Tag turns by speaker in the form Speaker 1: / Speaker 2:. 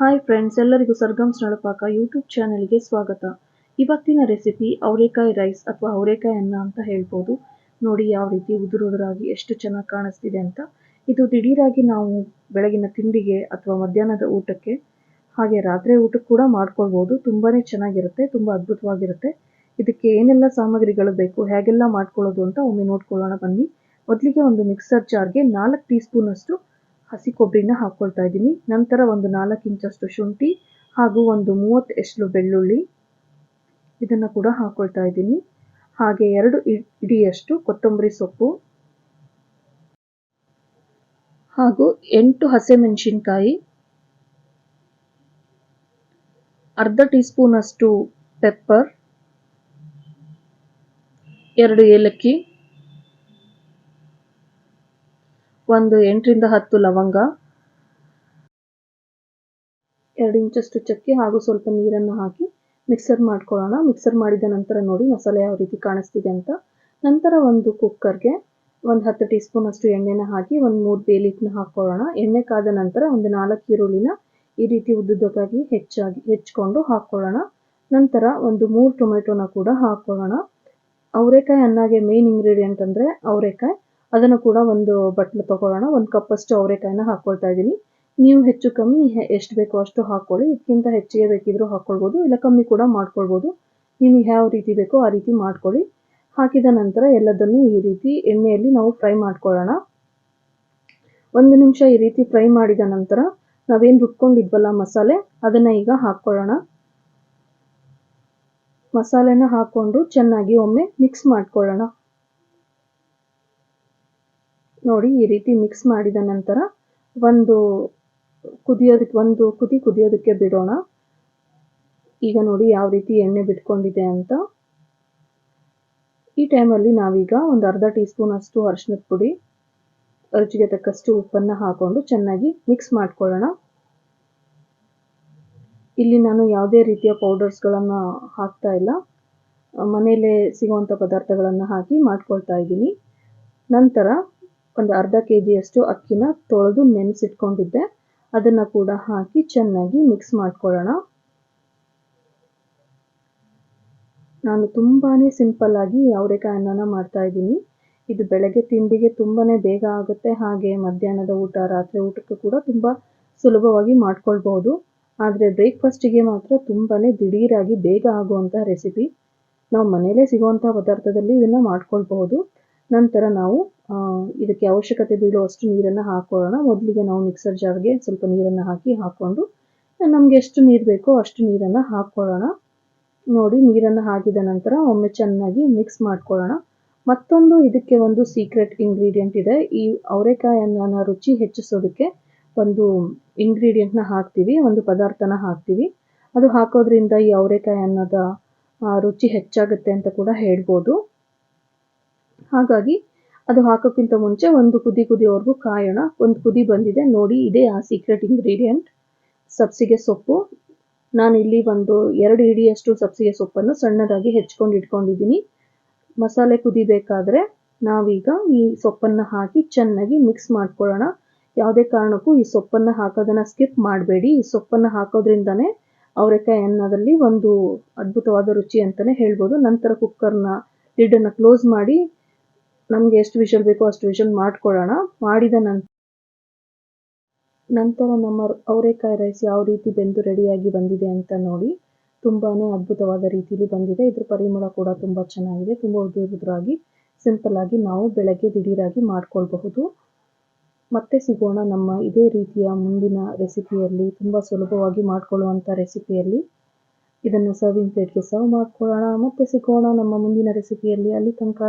Speaker 1: Hi friends ಎಲ್ಲರಿಗೂ ಸರ್ಗಮ್ಸ್ ನಳಪಾಕ YouTube ಚಾನೆಲ್ಗೆ ಸ್ವಾಗತ. ಇವತ್ತಿನ ರೆಸಿಪಿ ಅವರೆಕಾಯಿ ರೈಸ್ ಅಥವಾ ಅವರೆಕಾಯಿ ಅನ್ನ ಅಂತ ಹೇಳ್ಬೋದು. ನೋಡಿ ಯಾವ ರೀತಿ ಉದುರುದುರಾಗಿ ಎಷ್ಟು ಚೆನ್ನಾಗಿ ಕಾಣಿಸ್ತಿದೆ ಅಂತ. ಇದು ದಿಢೀರಾಗಿ ನಾವು ಬೆಳಗಿನ ತಿಂಡಿಗೆ ಅಥವಾ ಮಧ್ಯಾಹ್ನದ ಊಟಕ್ಕೆ, ಹಾಗೆ ರಾತ್ರಿ ಊಟಕ್ಕೆ ಕೂಡ ಮಾಡ್ಕೊಳ್ಬೋದು. ತುಂಬಾನೇ ಚೆನ್ನಾಗಿರುತ್ತೆ, ತುಂಬ ಅದ್ಭುತವಾಗಿರುತ್ತೆ. ಇದಕ್ಕೆ ಏನೆಲ್ಲ ಸಾಮಗ್ರಿಗಳು ಬೇಕು, ಹೇಗೆಲ್ಲ ಮಾಡ್ಕೊಳ್ಳೋದು ಅಂತ ಒಮ್ಮೆ ನೋಡ್ಕೊಳ್ಳೋಣ ಬನ್ನಿ. ಮೊದಲಿಗೆ ಒಂದು ಮಿಕ್ಸರ್ ಜಾರ್ಗೆ ನಾಲ್ಕು ಟೀ ಸ್ಪೂನ್ ಅಷ್ಟು ಹಸಿ ಕೊಬ್ಬರಿನ ಹಾಕ್ಕೊಳ್ತಾ ಇದ್ದೀನಿ. ನಂತರ ಒಂದು ನಾಲ್ಕು ಇಂಚಷ್ಟು ಶುಂಠಿ ಹಾಗೂ ಒಂದು ಮೂವತ್ತು ಎಷ್ಟು ಬೆಳ್ಳುಳ್ಳಿ ಇದನ್ನು ಕೂಡ ಹಾಕ್ಕೊಳ್ತಾ ಇದ್ದೀನಿ. ಹಾಗೆ ಎರಡು ಇಡಿಯಷ್ಟು ಕೊತ್ತಂಬರಿ ಸೊಪ್ಪು ಹಾಗೂ ಎಂಟು ಹಸಿಮೆಣಸಿನ್ಕಾಯಿ, ಅರ್ಧ ಟೀ ಸ್ಪೂನಷ್ಟು ಪೆಪ್ಪರ್, ಎರಡು ಏಲಕ್ಕಿ ಒಂದು ಎಂಟರಿಂದ ಹತ್ತು ಲವಂಗ, ಎರಡು ಇಂಚಷ್ಟು ಚಕ್ಕೆ ಹಾಗೂ ಸ್ವಲ್ಪ ನೀರನ್ನು ಹಾಕಿ ಮಿಕ್ಸರ್ ಮಾಡ್ಕೊಳ್ಳೋಣ. ಮಿಕ್ಸರ್ ಮಾಡಿದ ನಂತರ ನೋಡಿ ಮಸಾಲೆ ಯಾವ ರೀತಿ ಕಾಣಿಸ್ತಿದೆ ಅಂತ. ನಂತರ ಒಂದು ಕುಕ್ಕರ್ಗೆ ಒಂದು ಹತ್ತು ಟೀ ಸ್ಪೂನ್ ಅಷ್ಟು ಎಣ್ಣೆನ ಹಾಕಿ ಒಂದು ಮೂರು ಬೇಲಿಟ್ನ ಹಾಕ್ಕೊಳ್ಳೋಣ ಎಣ್ಣೆ ಕಾದ ನಂತರ ಒಂದು ನಾಲ್ಕು ಈರುಳ್ಳಿನ ಈ ರೀತಿ ಉದ್ದುದ್ದಕ್ಕಾಗಿ ಹೆಚ್ಚಾಗಿ ಹೆಚ್ಚಿಕೊಂಡು ಹಾಕ್ಕೊಳ್ಳೋಣ ನಂತರ ಒಂದು ಮೂರು ಟೊಮೆಟೊನ ಕೂಡ ಹಾಕ್ಕೊಳ್ಳೋಣ ಅವರೆಕಾಯಿ ಅನ್ನಾಗೆ ಮೇನ್ ಇಂಗ್ರೀಡಿಯೆಂಟ್ ಅಂದರೆ ಅವರೆಕಾಯಿ. ಅದನ್ನು ಕೂಡ ಒಂದು ಬಟ್ಲು ತೊಗೊಳ್ಳೋಣ. ಒಂದು ಕಪ್ಪಷ್ಟು ಅವರೆಕಾಯಿನ ಹಾಕ್ಕೊಳ್ತಾ ಇದ್ದೀನಿ. ನೀವು ಹೆಚ್ಚು ಕಮ್ಮಿ ಎಷ್ಟು ಬೇಕೋ ಅಷ್ಟು ಹಾಕ್ಕೊಳ್ಳಿ ಇದಕ್ಕಿಂತ ಹೆಚ್ಚಿಗೆ ಬೇಕಿದ್ರೂ ಹಾಕ್ಕೊಳ್ಬೋದು ಇಲ್ಲ ಕಮ್ಮಿ ಕೂಡ ಮಾಡ್ಕೊಳ್ಬೋದು. ನಿಮಗೆ ಯಾವ ರೀತಿ ಬೇಕೋ ಆ ರೀತಿ ಮಾಡ್ಕೊಳ್ಳಿ. ಹಾಕಿದ ನಂತರ ಎಲ್ಲದನ್ನು ಈ ರೀತಿ ಎಣ್ಣೆಯಲ್ಲಿ ನಾವು ಫ್ರೈ ಮಾಡ್ಕೊಳ್ಳೋಣ. ಒಂದು ನಿಮಿಷ ಈ ರೀತಿ ಫ್ರೈ ಮಾಡಿದ ನಂತರ ನಾವೇನು ರುಬ್ಕೊಂಡಿದ್ವಲ್ಲ ಮಸಾಲೆ, ಅದನ್ನು ಈಗ ಹಾಕ್ಕೊಳ್ಳೋಣ. ಮಸಾಲೆನ ಹಾಕ್ಕೊಂಡು ಚೆನ್ನಾಗಿ ಒಮ್ಮೆ ಮಿಕ್ಸ್ ಮಾಡ್ಕೊಳ್ಳೋಣ. ನೋಡಿ ಈ ರೀತಿ ಮಿಕ್ಸ್ ಮಾಡಿದ ನಂತರ ಒಂದು ಕುದಿಯೋದಕ್ಕೆ ಒಂದು ಕುದಿ ಕುದಿಯೋದಕ್ಕೆ ಬಿಡೋಣ. ಈಗ ನೋಡಿ ಯಾವ ರೀತಿ ಎಣ್ಣೆ ಬಿಟ್ಕೊಂಡಿದೆ ಅಂತ. ಈ ಟೈಮಲ್ಲಿ ನಾವೀಗ ಒಂದು ಅರ್ಧ ಟೀ ಸ್ಪೂನ್ ಅಷ್ಟು ಅರಿಶಿನದ ಪುಡಿ, ರುಚಿಗೆ ತಕ್ಕಷ್ಟು ಉಪ್ಪನ್ನು ಹಾಕೊಂಡು ಚೆನ್ನಾಗಿ ಮಿಕ್ಸ್ ಮಾಡ್ಕೊಳ್ಳೋಣ. ಇಲ್ಲಿ ನಾನು ಯಾವುದೇ ರೀತಿಯ ಪೌಡರ್ಸ್ಗಳನ್ನು ಹಾಕ್ತಾ ಇಲ್ಲ. ಮನೆಯಲ್ಲೇ ಸಿಗುವಂಥ ಪದಾರ್ಥಗಳನ್ನು ಹಾಕಿ ಮಾಡ್ಕೊಳ್ತಾ ಇದ್ದೀನಿ. ನಂತರ ಒಂದು ಅರ್ಧ ಕೆ ಜಿಯಷ್ಟು ಅಕ್ಕಿನ ತೊಳೆದು ನೆನೆಸಿಟ್ಕೊಂಡಿದ್ದೆ. ಅದನ್ನು ಕೂಡ ಹಾಕಿ ಚೆನ್ನಾಗಿ ಮಿಕ್ಸ್ ಮಾಡ್ಕೊಳ್ಳೋಣ. ನಾನು ತುಂಬಾ ಸಿಂಪಲ್ಲಾಗಿ ಅವರೆಕಾಯಿ ಅನ್ನನ ಮಾಡ್ತಾ ಇದ್ದೀನಿ. ಇದು ಬೆಳಗ್ಗೆ ತಿಂಡಿಗೆ ತುಂಬಾ ಬೇಗ ಆಗುತ್ತೆ. ಹಾಗೆ ಮಧ್ಯಾಹ್ನದ ಊಟ, ರಾತ್ರಿ ಊಟಕ್ಕೆ ಕೂಡ ತುಂಬ ಸುಲಭವಾಗಿ ಮಾಡ್ಕೊಳ್ಬೋದು ಆದರೆ ಬ್ರೇಕ್ಫಾಸ್ಟಿಗೆ ಮಾತ್ರ ತುಂಬಾ ದಿಢೀರಾಗಿ ಬೇಗ ಆಗುವಂಥ ರೆಸಿಪಿ ನಾವು ಮನೆಯಲ್ಲೇ ಸಿಗುವಂಥ ಪದಾರ್ಥದಲ್ಲಿ ಇದನ್ನು ಮಾಡ್ಕೊಳ್ಬಹುದು. ನಂತರ ನಾವು ಇದಕ್ಕೆ ಅವಶ್ಯಕತೆ ಬೀಳೋ ಅಷ್ಟು ನೀರನ್ನು ಹಾಕೊಳ್ಳೋಣ. ಮೊದಲಿಗೆ ನಾವು ಮಿಕ್ಸರ್ ಜಾರ್ಗೆ ಸ್ವಲ್ಪ ನೀರನ್ನು ಹಾಕಿ ಹಾಕ್ಕೊಂಡು, ನಮಗೆ ಎಷ್ಟು ನೀರು ಬೇಕೋ ಅಷ್ಟು ನೀರನ್ನು ಹಾಕ್ಕೊಳ್ಳೋಣ ನೋಡಿ, ನೀರನ್ನು ಹಾಕಿದ ನಂತರ ಒಮ್ಮೆ ಚೆನ್ನಾಗಿ ಮಿಕ್ಸ್ ಮಾಡ್ಕೊಳ್ಳೋಣ. ಮತ್ತೊಂದು ಇದಕ್ಕೆ ಒಂದು ಸೀಕ್ರೆಟ್ ಇಂಗ್ರೀಡಿಯೆಂಟ್ ಇದೆ. ಈ ಅವರೆಕಾಯನ್ನ ರುಚಿ ಹೆಚ್ಚಿಸೋದಕ್ಕೆ ಒಂದು ಇಂಗ್ರೀಡಿಯೆಂಟ್ನ ಹಾಕ್ತೀವಿ, ಒಂದು ಪದಾರ್ಥನ ಹಾಕ್ತೀವಿ. ಅದು ಹಾಕೋದ್ರಿಂದ ಈ ಅವರೆಕಾಯಿ ಅನ್ನದ ರುಚಿ ಹೆಚ್ಚಾಗುತ್ತೆ ಅಂತ ಕೂಡ ಹೇಳ್ಬೋದು. ಹಾಗಾಗಿ ಅದು ಹಾಕೋಕ್ಕಿಂತ ಮುಂಚೆ ಒಂದು ಕುದಿ ಕುದಿಯೋವರೆಗೂ ಕಾಯೋಣ. ಒಂದು ಕುದಿ ಬಂದಿದೆ. ನೋಡಿ, ಇದೇ ಆ ಸೀಕ್ರೆಟ್ ಇಂಗ್ರೀಡಿಯೆಂಟ್ ಸಬ್ಸಿಗೆ ಸೊಪ್ಪು. ನಾನು ಇಲ್ಲಿ ಒಂದು ಎರಡು ಇಡಿಯಷ್ಟು ಸಬ್ಸಿಗೆ ಸೊಪ್ಪನ್ನು ಸಣ್ಣದಾಗಿ ಹೆಚ್ಕೊಂಡು ಇಟ್ಕೊಂಡಿದ್ದೀನಿ. ಮಸಾಲೆ ಕುದಿಬೇಕಾದ್ರೆ ನಾವೀಗ ಈ ಸೊಪ್ಪನ್ನು ಹಾಕಿ ಚೆನ್ನಾಗಿ ಮಿಕ್ಸ್ ಮಾಡ್ಕೊಳ್ಳೋಣ. ಯಾವುದೇ ಕಾರಣಕ್ಕೂ ಈ ಸೊಪ್ಪನ್ನು ಹಾಕೋದನ್ನು ಸ್ಕಿಪ್ ಮಾಡಬೇಡಿ. ಈ ಸೊಪ್ಪನ್ನು ಹಾಕೋದ್ರಿಂದನೇ ಅವರೆಕಾಯಿ ಅನ್ನದಲ್ಲಿ ಒಂದು ಅದ್ಭುತವಾದ ರುಚಿ ಅಂತಲೇ ಹೇಳ್ಬೋದು. ನಂತರ ಕುಕ್ಕರ್ನ ಲಿಡ್ಡನ್ನು ಕ್ಲೋಸ್ ಮಾಡಿ ನಮಗೆ ಎಷ್ಟು ವಿಷಲ್ ಬೇಕೋ ಅಷ್ಟು ವಿಷಲ್ ಮಾಡ್ಕೊಳ್ಳೋಣ ಮಾಡಿದ ನಂತರ ನಂತರ ನಮ್ಮ ಅವರೆಕಾಯಿ ರೈಸ್ ಯಾವ ರೀತಿ ಬೆಂದು ರೆಡಿಯಾಗಿ ಬಂದಿದೆ ಅಂತ ನೋಡಿ. ತುಂಬಾ ಅದ್ಭುತವಾದ ರೀತಿಯಲ್ಲಿ ಬಂದಿದೆ. ಇದ್ರ ಪರಿಮಳ ಕೂಡ ತುಂಬ ಚೆನ್ನಾಗಿದೆ. ತುಂಬ ಉದುರುದ್ರಾಗಿ ಸಿಂಪಲ್ ಆಗಿ ನಾವು ಬೆಳಗ್ಗೆ ದಿಢೀರಾಗಿ ಮಾಡ್ಕೊಳ್ಬಹುದು. ಮತ್ತೆ ಸಿಗೋಣ ನಮ್ಮ ಇದೇ ರೀತಿಯ ಮುಂದಿನ ರೆಸಿಪಿಯಲ್ಲಿ ತುಂಬ ಸುಲಭವಾಗಿ ಮಾಡ್ಕೊಳ್ಳುವಂಥ ರೆಸಿಪಿಯಲ್ಲಿ ಇದನ್ನು ಸರ್ವಿಂಗ್ ಪ್ಲೇಟ್ಗೆ ಸರ್ವ್ ಮಾಡ್ಕೊಳ್ಳೋಣ. ಮತ್ತೆ ಸಿಗೋಣ ನಮ್ಮ ಮುಂದಿನ ರೆಸಿಪಿಯಲ್ಲಿ ಅಲ್ಲಿ ತನಕ